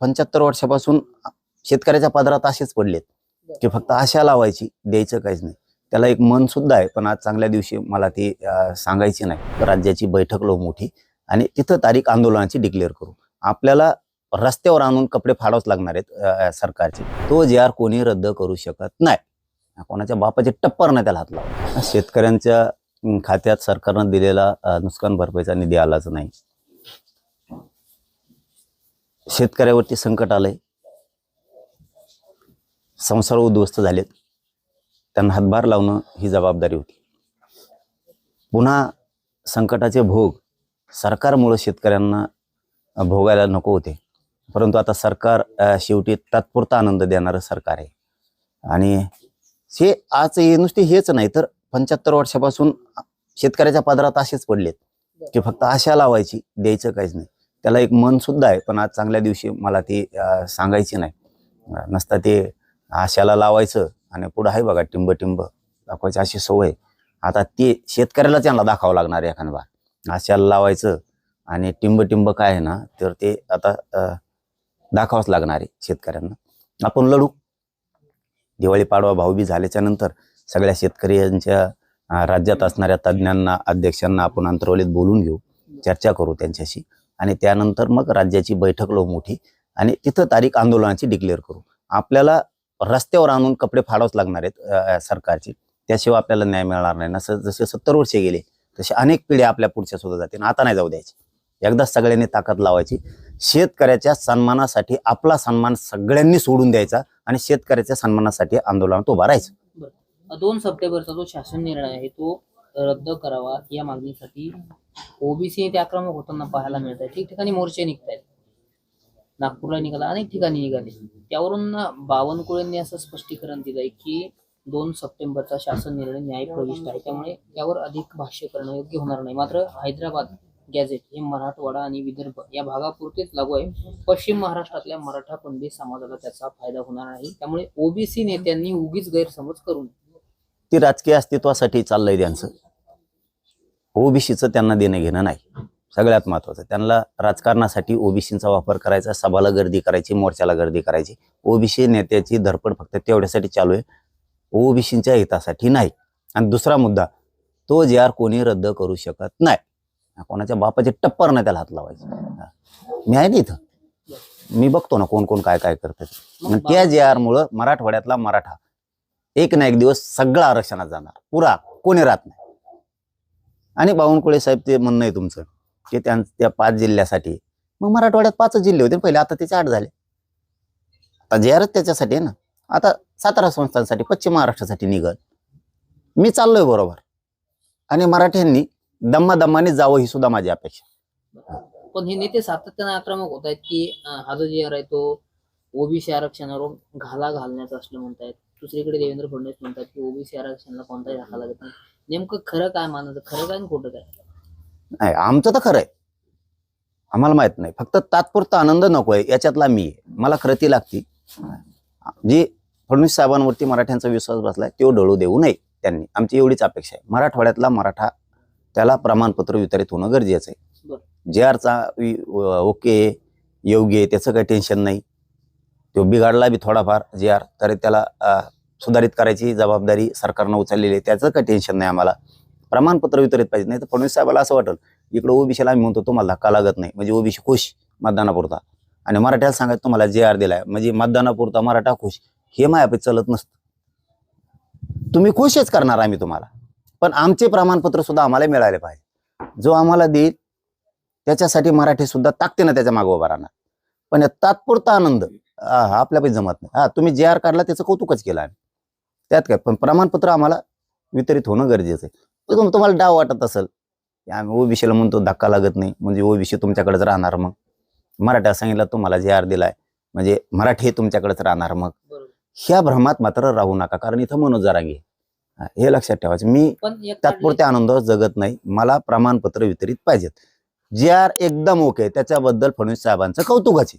पंच्याहत्तर वर्षापासून शेतकऱ्याच्या पदरात असेच पडलेत. की फक्त आशा लावायची द्यायचं काहीच नाही. त्याला एक मन सुद्धा आहे पण आज चांगल्या दिवशी मला ती सांगायची नाही. राज्याची बैठक लो मोठी आणि तिथं तारीख आंदोलनाची डिक्लेअर करू. आपल्याला रस्त्यावर आणून कपडे फाडावच लागणार आहेत सरकारचे. तो जे आर कोणी रद्द करू शकत नाही. कोणाच्या बापाचे टप्पर नाही त्याला हात लावा शेतकऱ्यांच्या खात्यात सरकारनं दिलेला नुकसान भरपाईचा निधी आलाच नाही. शेतकऱ्यावरती संकट आलंय. संसार उद्ध्वस्त झालेत. त्यांना हातभार लावणं ही जबाबदारी होती. पुन्हा संकटाचे भोग सरकारमुळं शेतकऱ्यांना भोगायला नको होते. परंतु आता सरकार शेवटी तात्पुरता आनंद देणारं सरकार आहे. आणि हे आज हे नुसते हेच नाही तर पंच्याहत्तर वर्षापासून शेतकऱ्याच्या पदरात असेच पडलेत. की फक्त आशा लावायची द्यायचं काहीच नाही. त्याला एक मन सुद्धा आहे पण आज चांगल्या दिवशी मला ती सांगायची नाही. नसता ते आशाला लावायचं आणि पुढं आहे बघा टिंब टिंब दाखवायची अशी सवय. आहे. आता ते शेतकऱ्याला त्यांना दाखवावं लागणार आहे एखादा आशाला लावायचं आणि टिंब टिंब काय आहे ना तर ते आता अ, दाखवावंच लागणार आहे शेतकऱ्यांना. आपण लढू. दिवाळी पाडवा भाऊबी झाल्याच्यानंतर सगळ्या शेतकऱ्यांच्या राज्यात असणाऱ्या तज्ज्ञांना अध्यक्षांना आपण अंतरवलीत बोलून घेऊ. चर्चा करू त्यांच्याशी. आणि त्यानंतर मग राज्याची बैठक लो मोठी आणि तिथं तारीख आंदोलनाची डिक्लेअर करू. आपल्याला रस्त्यावर आणून कपडे फाडावच लागणार आहेत सरकारची. त्याशिवाय आपल्याला न्याय मिळणार नाही. ना जसे सत्तर वर्षे गेले तसे अनेक पिढ्या आपल्या पुढच्या सुद्धा जातील. आता नाही जाऊ द्यायची. एकदा सगळ्यांनी ताकद लावायची. शेतकऱ्याच्या सन्मानासाठी आपला सन्मान सगळ्यांनी सोडून द्यायचा आणि शेतकऱ्याच्या सन्मानासाठी आंदोलनात उभा राहायचं. दोन सप्टेंबरचा जो शासन निर्णय आहे तो रद्द करावा या मागणीसाठी ओबीसी ते आक्रमक होताना पाहायला मिळत आहे ठिकठिकाणी मोर्चे निघत आहेत नागपूरला निघाला अनेक ठिकाणी निघाले. त्यावरून बावनकुळेंनी असं स्पष्टीकरण दिलंय की दोन सप्टेंबरचा शासन निर्णय न्यायप्रविष्ट आहे. त्यामुळे त्यावर अधिक भाष्य करणं योग्य होणार नाही. मात्र हैदराबाद गॅझेट हे मराठवाडा आणि विदर्भ या भागापुरतेच लागू आहे. पश्चिम महाराष्ट्रातल्या मराठा पंडित समाजाला त्याचा फायदा होणार नाही. त्यामुळे ओबीसी नेत्यांनी उगीच गैरसमज करू नये. ती राजकीय अस्तित्वासाठी चाललंय त्यांचं. ओबीसीचं त्यांना देणं घेणं नाही. सगळ्यात महत्वाचं त्यांना राजकारणासाठी ओबीसीचा वापर करायचा सभाला गर्दी करायची मोर्चाला गर्दी करायची. ओबीसी नेत्याची धडपड फक्त तेवढ्यासाठी चालू आहे. ओबीसीच्या हितासाठी नाही. आणि दुसरा मुद्दा तो जे आर कोणी रद्द करू शकत नाही. कोणाच्या बापाचे टप्पर नाही त्याला हात लावायचे. मी आहे ना इथं? मी बघतो ना कोण कोण काय काय करतात आणि त्या जे आरमुळं मराठवाड्यातला मराठा एक ना एक दिवस सगळं आरक्षणात जाणार. पुरा कोणी राहत नाही. आणि बावनकुळे साहेब ते म्हणणं आहे तुमचं की त्यां त्या पाच जिल्ह्यासाठी. मग मराठवाड्यात पाच जिल्हे होते पहिले आता त्याचे आठ झाले. आता जेरच त्याच्यासाठी आहे ना आता सातारा संस्थांसाठी पश्चिम महाराष्ट्रासाठी निघत मी चाललोय बरोबर. आणि मराठ्यांनी दम्मा दम्माने जावं ही सुद्धा माझी अपेक्षा. पण हे नेते सातत्याने आक्रमक होत आहेत की हा जो जे आहे तो ओबीसी आरक्षणावर घाला घालण्याचा असलं म्हणतायत. दुसरीकडे देवेंद्र फडणवीस म्हणतात की ओबीसी आरक्षणाला कोणताही धक्का लागत नाही. नेमकं खरं काय मानायचं? खरं काय आणि खोटं काय? नाही आमचं तर खरं आहे आम्हाला माहीत नाही. फक्त तात्पुरता आनंद नको आहे. याच्यातला मी आहे. मला खरं ती लागती. जी फडणवीस साहेबांवरती मराठ्यांचा विश्वास बसलाय तो डळू देऊ नये त्यांनी. आमची एवढीच अपेक्षा आहे. मराठवाड्यातला मराठा त्याला प्रमाणपत्र वितरित होणं गरजेचं आहे. जे आरचा ओके योग्य आहे त्याचं काही टेन्शन नाही. तो बिघाडला बी थोडाफार जे आर. तर त्याला सुधारित करायची जबाबदारी सरकारनं उचललेली आहे. त्याचं काही टेन्शन नाही आम्हाला. प्रमाणपत्र वितरित पाहिजे. नाही तर फडणवीस साहेबाला असं वाटेल इकडं ओबीसीला आम्ही म्हणतो तुम्हाला धक्का लागत नाही. म्हणजे ओबीसी खुश मतदानापुरता. आणि मराठ्याला सांगायचं तुम्हाला जे आर दिलाय. म्हणजे मतदानापुरता मराठा खुश. हे मायापैकी चालत नसतं. तुम्ही खुशच करणार आम्ही तुम्हाला. पण आमचे प्रमाणपत्र सुद्धा आम्हाला मिळाले पाहिजे. जो आम्हाला देईल त्याच्यासाठी मराठी सुद्धा ताकदीनं त्याच्यामागे उभा राहणार. पण तात्पुरता आनंद हा आपल्यापैकी जमत नाही. हा तुम्ही जे आर काढला त्याचं कौतुकच केलं आम्ही. त्यात काय पण प्रमाणपत्र आम्हाला वितरित होणं गरजेचं आहे. तुम्हाला डाव वाटत असेल की आम्ही ओबीसीला म्हणतो धक्का लागत नाही म्हणजे ओबीसी तुमच्याकडेच राहणार मग. मराठा सांगितलं तुम्हाला जे आर दिलाय म्हणजे मराठी हे तुमच्याकडेच राहणार मग. ह्या भ्रमात मात्र राहू नका कारण इथं मनोज जरांगे हा, हे लक्षात ठेवायचं मी पण एक तात्पुरत्या आनंदावर जगत नाही मला प्रमाणपत्र वितरित पाहिजेत. जे आर एकदम ओके त्याच्याबद्दल फडणवीस साहेबांचं कौतुकाचे